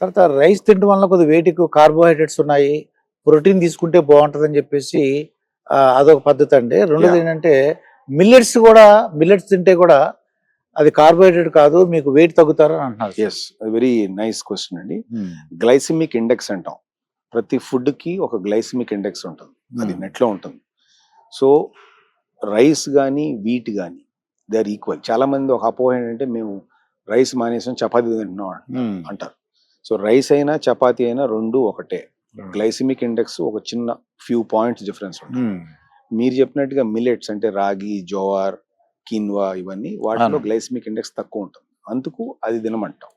తర్వాత రైస్ తినడం వల్ల కొద్దిగా వెయిట్ ఎక్కువ కార్బోహైడ్రేట్స్ ఉన్నాయి ప్రోటీన్ తీసుకుంటే బాగుంటుందని చెప్పేసి అదొక పద్ధతి అండి రెండోది. ఏంటంటే మిల్లెట్స్ కూడా మిల్లెట్స్ తింటే కూడా అది కార్బోహైడ్రేట్ కాదు మీకు వెయిట్ తగ్గుతారు అని అంటున్నారు ఎస్ వెరీ నైస్ క్వశ్చన్ అండి Hmm. గ్లైసిమిక్ ఇండెక్స్ అంటాం ప్రతి ఫుడ్కి ఒక గ్లైసిమిక్ ఇండెక్స్ ఉంటుంది అది Hmm. నెట్లో ఉంటుంది సో రైస్ కానీ వీట్ కానీ దే ఆర్ ఈక్వల్ చాలా మంది ఒక అపోహ ఏంటంటే మేము రైస్ మానేసాం చపాతీ తింటున్నాం Hmm. అంటారు సో రైస్ అయినా చపాతీ అయినా రెండు ఒకటే. గ్లైసిమిక్ ఇండెక్స్ ఒక చిన్న ఫ్యూ పాయింట్స్ డిఫరెన్స్ ఉంటుంది. మీరు చెప్పినట్టుగా మిల్లెట్స్ అంటే రాగి జోవార్ కిన్వా ఇవన్నీ వాటిలో. గ్లైసిమిక్ ఇండెక్స్ తక్కువ ఉంటుంది. అందుకు అది తినమంటాం.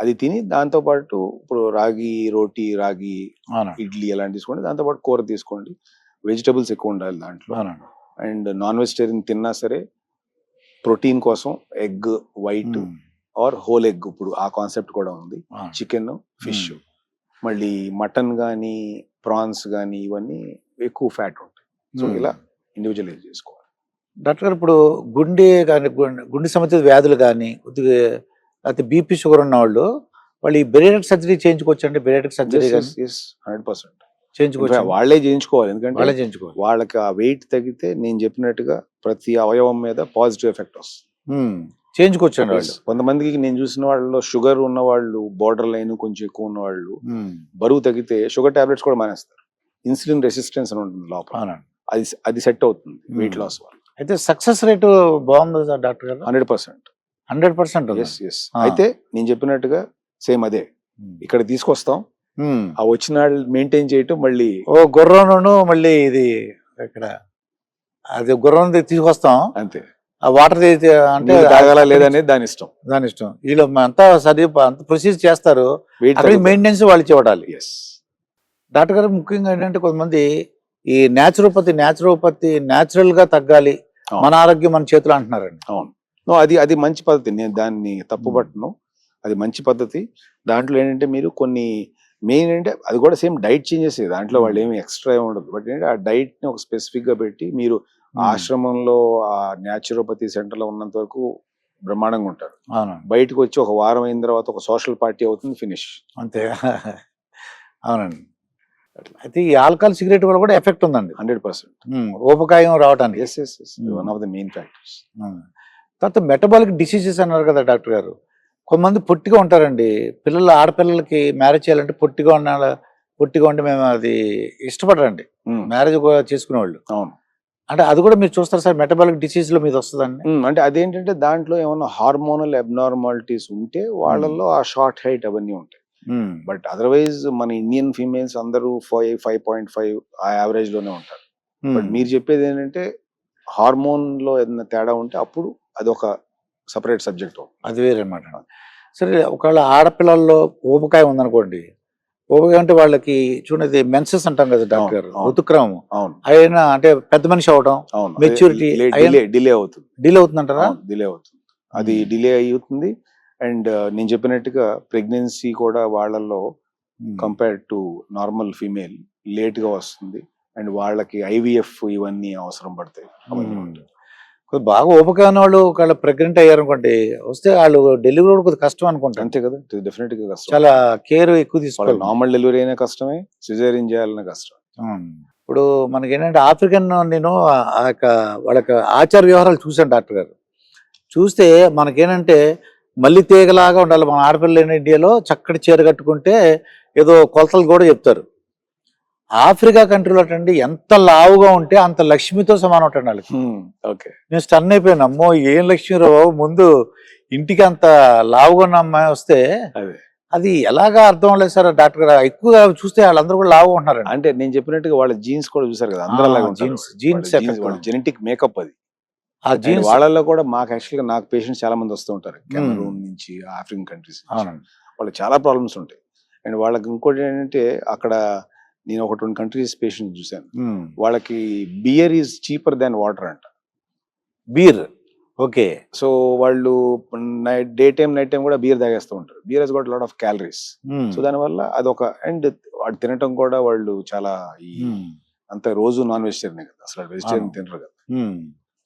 అది తిని దాంతో పాటు ఇప్పుడు రాగి రోటీ రాగి ఇడ్లీ అలాంటి తీసుకోండి. దాంతో పాటు కూర తీసుకోండి. వెజిటబుల్స్ ఎక్కువ ఉండాలి దాంట్లో. అండ్ నాన్ వెజిటేరియన్ తిన్నా సరే ప్రోటీన్ కోసం egg white. Or whole egg ఇప్పుడు ఆ కాన్సెప్ట్ కూడా ఉంది. Chicken fish. మళ్ళీ మటన్ కానీ ప్రాన్స్ కానీ ఇవన్నీ ఎక్కువ ఫ్యాట్ ఉంటాయి. సో. ఇలా ఇండివిజువలైజ్ చేసుకోవాలి. డాక్టర్ గారు ఇప్పుడు గుండె కానీ గుండె సంబంధిత వ్యాధులు కానీ కొద్దిగా లేకపోతే బీపీ షుగర్ ఉన్న వాళ్ళు వాళ్ళు ఈ బెరేటిక్ సర్జరీ చేయించుకోవచ్చండి బెరేటిక్ సర్జరీ కానీ హండ్రెడ్ పర్సెంట్ చేయించుకోవచ్చు. వాళ్ళే చేయించుకోవాలి. ఎందుకంటే వాళ్ళే చేయించుకోవాలి. వాళ్ళకి ఆ వెయిట్ తగ్గితే నేను చెప్పినట్టుగా ప్రతి అవయవం మీద పాజిటివ్ ఎఫెక్ట్ వస్తుంది. Hmm. చేయించుకోవచ్చండి వాళ్ళు. కొంతమందికి నేను చూసిన వాళ్ళలో షుగర్ ఉన్న వాళ్ళు బోర్డర్ లైన్ కొంచెం ఎక్కువ ఉన్న వాళ్ళు Hmm. బరువు తగ్గితే షుగర్ టాబ్లెట్స్ కూడా మానేస్తారు. ఇన్సులిన్ రెసిస్టెన్స్ అని ఉంటుంది లోపల. అది అది సెట్ అవుతుంది వెయిట్ Hmm. లాస్ వల్ల. అయితే సక్సెస్ రేటు బాగుంది డాక్టర్ గారు? Hundred percent. Hundred percent yes yes అయితే నేను చెప్పినట్టుగా సేమ్ అదే. ఇక్కడ తీసుకొస్తాం. ఆ వచ్చిన వాళ్ళు మెయింటైన్ చేయటం మళ్ళీ ఓ గుర్రంను మళ్ళీ ఇది ఇక్కడ అది గుర్రం తీసుకొస్తాం. అంతే. వాటర్ అంటే తాగాలా లేదనేది దాని ఇష్టం. దాని ఇష్టం. వీళ్ళు అంతా సరి అంత ప్రొసీజ్ చేస్తారు. మెయింటెనెన్స్ వాళ్ళు చూడాలి ఎస్ డాక్టర్ గారు ముఖ్యంగా ఏంటంటే కొంతమంది ఈ న్యాచురోపతి న్యాచురోపతి న్యాచురల్గా తగ్గాలి. మన ఆరోగ్యం మన చేతిలో అంటున్నారండి. అవును. అది అది మంచి పద్ధతి. నేను దాన్ని తప్పుపట్టను. అది మంచి పద్ధతి. దాంట్లో ఏంటంటే మీరు కొన్ని మెయిన్ అంటే అది కూడా సేమ్ డైట్ చేంజెస్ దాంట్లో వాళ్ళు ఏమి ఎక్స్ట్రా ఏమి ఉండదు. బట్ ఏంటంటే ఆ డైట్ని ఒక స్పెసిఫిక్గా పెట్టి మీరు ఆశ్రమంలో ఆ న్యాచురోపతి సెంటర్లో ఉన్నంత వరకు బ్రహ్మాండంగా ఉంటారు. అవును బయటకు వచ్చి ఒక వారం అయిన తర్వాత ఒక సోషల్ పార్టీ అవుతుంది ఫినిష్. అంతే. అవునండి. అయితే ఈ ఆల్కహాల్ సిగరెట్ వల్ల కూడా ఎఫెక్ట్ ఉందండి. Hundred percent. ఉమ్, ఊబకాయం రావడానికి yes yes yes. One of the main factors. తర్వాత మెటబాలిక్ డిసీజెస్ అన్నారు కదా డాక్టర్ గారు. కొంతమంది పొట్టిగా ఉంటారండి. పిల్లలు ఆడపిల్లలకి మ్యారేజ్ చేయాలంటే పొట్టిగా ఉన్న పొట్టిగా ఉంటే మేము అది ఇష్టపడరండి. మ్యారేజ్ కూడా చేసుకునే వాళ్ళు అవును. అంటే అది కూడా మీరు చూస్తారు సార్ మెటబాలిక్ డిసీజ్లో మీద వస్తుందండి. అంటే అదేంటంటే దాంట్లో ఏమన్నా హార్మోనల్ అబ్నార్మాలిటీస్ ఉంటే వాళ్ళల్లో ఆ షార్ట్ హైట్ అవన్నీ ఉంటాయి. బట్ అదర్వైజ్ మన ఇండియన్ ఫీమేల్స్ అందరూ ఫైవ్ ఫైవ్ పాయింట్ ఫైవ్ ఆ యావరేజ్లోనే ఉంటారు. బట్ మీరు చెప్పేది ఏంటంటే హార్మోన్లో ఏదైనా తేడా ఉంటే అప్పుడు అది ఒక సపరేట్ సబ్జెక్ట్ అది వేరే అన్నమాట సరే ఒకవేళ ఆడపిల్లల్లో ఊబకాయ ఉందనుకోండి ఊబకాయ అంటే వాళ్ళకి చూడండి మెన్సెస్ అంటాం కదా డాక్టర్. ఋతుక్రమం. అయినా అంటే పెద్ద మనిషి అవడం అయ్యా- డిలే అవుతుంది. డీల్ అవుతుందంటారా? డిలే అవుతుంది. అది డిలే అవుతుంది. అండ్ నేను చెప్పినట్టుగా ప్రెగ్నెన్సీ కూడా వాళ్ళల్లో um. Compare to normal female లేట్గా వస్తుంది. అండ్ వాళ్ళకి ఐవీఎఫ్ ఇవన్నీ అవసరం పడతాయి అవన్నీ ఉమ్. ఉంటాయి. కొద్దిగా బాగా ఓపిక ఉన్న వాళ్ళు ఒకవేళ ప్రెగ్నెంట్ అయ్యారు అనుకోండి వస్తే వాళ్ళు డెలివరీ కూడా కొద్దిగా కష్టం అనుకుంటాను అంతే కదా డెఫినెట్గా కష్టం. చాలా కేర్ ఎక్కువ తీసుకోవాలి నార్మల్ డెలివరీ అయినా కష్టమే సిజేరియన్ చేయాలన్నా కష్టం. ఇప్పుడు మనకి ఏంటంటే ఆఫ్రికన్ నేను ఆ- యొక్క వాళ్ళ యొక్క ఆచార వ్యవహారాలు చూశాను డాక్టర్ గారు. చూస్తే మనకేంటంటే మళ్ళీ తీగలాగా ఉండాలి. మన ఆడపిల్ల లేని ఇండియాలో చక్కటి చీర కట్టుకుంటే ఏదో కొలతలు కూడా చెప్తారు. ఆఫ్రికా కంట్రీలో అండి ఎంత లావుగా ఉంటే అంత లక్ష్మితో సమానం ఉంటుంది వాళ్ళకి ఓకే నేను స్టన్ అయిపోయాను. అమ్మో ఏం లక్ష్మిరావు బాబు? ముందు ఇంటికి అంత లావుగా ఉన్న అమ్మాయి వస్తే అదే. అది ఎలాగా అర్థం అవ్వలేదు సార్. డాక్టర్ గారు ఎక్కువగా చూస్తే వాళ్ళందరూ కూడా లావుగా ఉంటున్నారండి అంటే నేను చెప్పినట్టుగా వాళ్ళ జీన్స్ కూడా చూసారు కదా అందరూ వాళ్ళ effect. వాళ్ళ జెనెటిక్ మేకప్ అది. ఆ జీన్స్ వాళ్ళల్లో కూడా మాకు యాక్చువల్గా నాకు పేషెంట్స్ చాలా మంది వస్తూ ఉంటారు. కెమెరూన్ నుంచి ఆఫ్రికన్ కంట్రీస్ వాళ్ళకి చాలా ప్రాబ్లమ్స్ ఉంటాయి. అండ్ వాళ్ళకి ఇంకోటి ఏంటంటే అక్కడ నేను ఒక రెండు కంట్రీస్ పేషెంట్ చూశాను. వాళ్ళకి beer is cheaper than water అంట బీర్ ఓకే సో వాళ్ళు night day time night time కూడా బియర్ తాగేస్తూ ఉంటారు beer has got lot of calories. So దానివల్ల అదొక అండ్ వాడు తినటం కూడా వాళ్ళు చాలా ఈ. అంత రోజు నాన్ వెజిటేరియన్ కదా అసలు వెజిటేరియన్. తినరు కదా.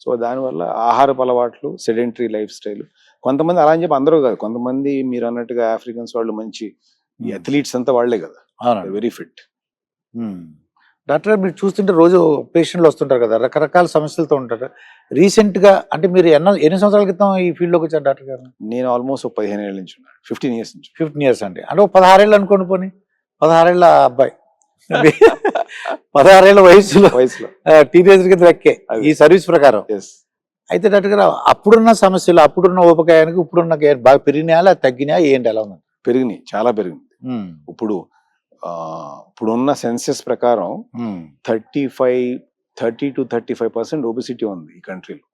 సో దానివల్ల ఆహారపు అలవాట్లు సెడెంటరీ లైఫ్ స్టైల్ కొంతమంది అలా అని చెప్పి అందరూ కాదు కొంతమంది మీరు అన్నట్టుగా ఆఫ్రికన్స్ వాళ్ళు మంచి అథ్లీట్స్ అంతా వాళ్ళే కదా వెరీ ఫిట్. డాక్టర్ గారు మీరు చూస్తుంటే రోజు పేషెంట్లు వస్తుంటారు కదా రకరకాల సమస్యలతో ఉంటారు. రీసెంట్గా అంటే మీరు ఎన్నో ఎన్ని సంవత్సరాల క్రితం ఈ ఫీల్డ్లోకి వచ్చారు డాక్టర్ గారు? నేను ఆల్మోస్ట్ ఒక పదిహేను ఏళ్ళ నుంచి ఉన్నాను. ఫిఫ్టీన్ ఇయర్స్ నుంచి. ఫిఫ్టీన్ ఇయర్స్ అండి. అంటే ఒక పదహారేళ్ళు అనుకోండి పోనీ. పదహారేళ్ళ అబ్బాయి. పదహారేళ్ళ వయసులో. వయసులో. టీనేజ్ కింద లెక్కే. ఈ సర్వీస్ ప్రకారం. అయితే డాక్టర్ గారు అప్పుడున్న సమస్యలు అప్పుడున్న ఉపకాయానికి ఇప్పుడున్న బాగా పెరిగినాయా తగ్గినాయా ఏంటి ఎలా ఉంది? పెరిగినాయి. చాలా పెరిగింది. ఇప్పుడు ఇప్పుడున్న సెన్సెస్ ప్రకారం thirty five thirty to thirty five percent obesity ఉంది ఈ కంట్రీలో.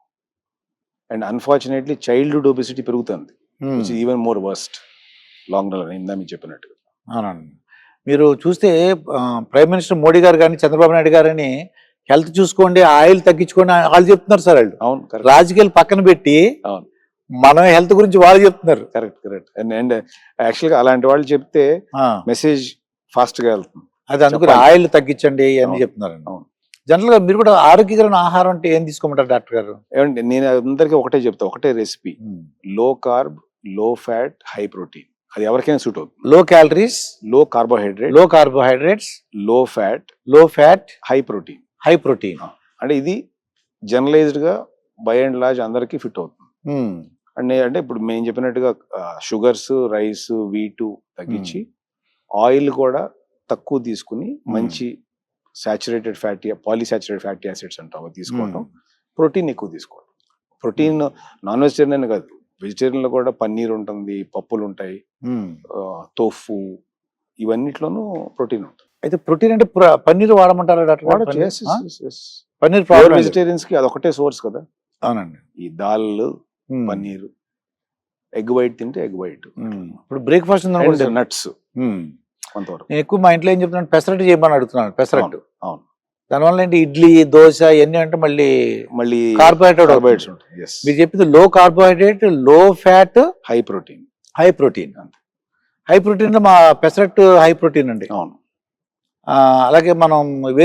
అండ్ అన్ఫార్చునేట్లీ చైల్డ్హుడ్ ఒబిసిటీ పెరుగుతుంది. Which even more worst long run ఇందా మీకు చెప్పినట్టుగా అవునండి. మీరు చూస్తే ప్రైమ్ మినిస్టర్ మోడీ గారు కానీ చంద్రబాబు నాయుడు గారని హెల్త్ చూసుకోండి ఆయిల్ తగ్గించుకోండి వాళ్ళు చెప్తున్నారు సార్ వాళ్ళు. అవును రాజకీయాలు పక్కన పెట్టి అవును. మన హెల్త్ గురించి వాళ్ళు చెప్తున్నారు. Correct correct. అండ్ అండ్ యాక్చువల్గా అలాంటి వాళ్ళు చెప్తే మెసేజ్ ఫాస్ట్గా వెళ్తుంది. అది అందుకని చెప్పాలి. ఆయిల్ తగ్గించండి అని. చెప్తున్నారండి. అవును. జనరల్గా మీరు కూడా ఆరోగ్యకరమైన ఆహారం అంటే ఏం తీసుకోమంటారు డాక్టర్ గారు? ఏమంటే నేను అందరికీ ఒకటే చెప్తా ఒకటే రెసిపీ. లో కార్బ్లో ఫ్యాట్ హై ప్రోటీన్. అది ఎవరికైనా సూట్ అవుతుంది. లో క్యాలరీస్? లో కార్బోహైడ్రేట్. లో carbohydrates? Low fat. Low fat? High protein. High protein. అంటే ఇది జనరలైజ్డ్గా బై అండ్ లార్జ్ అందరికీ ఫిట్ అవుతుంది. అంటే అంటే ఇప్పుడు మేము చెప్పినట్టుగా షుగర్స్ రైస్ వీటు తగ్గించి ఆయిల్ కూడా తక్కువ తీసుకుని మంచి saturated fatty polyunsaturated fatty acids అంటాం అవి తీసుకోవడం ప్రోటీన్ ఎక్కువ తీసుకోవడం ప్రోటీన్ నాన్ వెజిటేరియన్ కాదు. వెజిటేరియన్లో కూడా పన్నీర్ ఉంటుంది పప్పులు ఉంటాయి తోఫు ఇవన్నిట్లోనూ ప్రోటీన్ ఉంటుంది. అయితే ప్రోటీన్ అంటే పన్నీర్ వాడమంటారా డాక్టర్. పన్నీర్? వెజిటేరియన్స్కి అదొకటే సోర్స్ కదా. అవునండి. ఈ దాల్. పన్నీర్ ఎగ్ వైట్ తింటే ఎగ్ వైట్. ఇప్పుడు బ్రేక్ఫాస్ట్ నట్స్. కొంతవరకు. నేను ఎక్కువ మా ఇంట్లో ఏం చెప్తున్నాను పెసరట్టు చేయమని అడుగుతున్నాను పెసరట్టు. అవును. దానివల్ల ఏంటి? ఇడ్లీ దోశ ఇవన్నీ అంటే మళ్ళీ మళ్ళీ కార్బోహైడ్రేట్ కార్బోహైడ్రేట్స్ ఉంటాయి మీరు చెప్పింది low కార్బోహైడ్రేట్లో fat high protein high protein అంతే. హై ప్రోటీన్ మా పెసరట్టు హై ప్రోటీన్ అండి. అవును. అలాగే మనం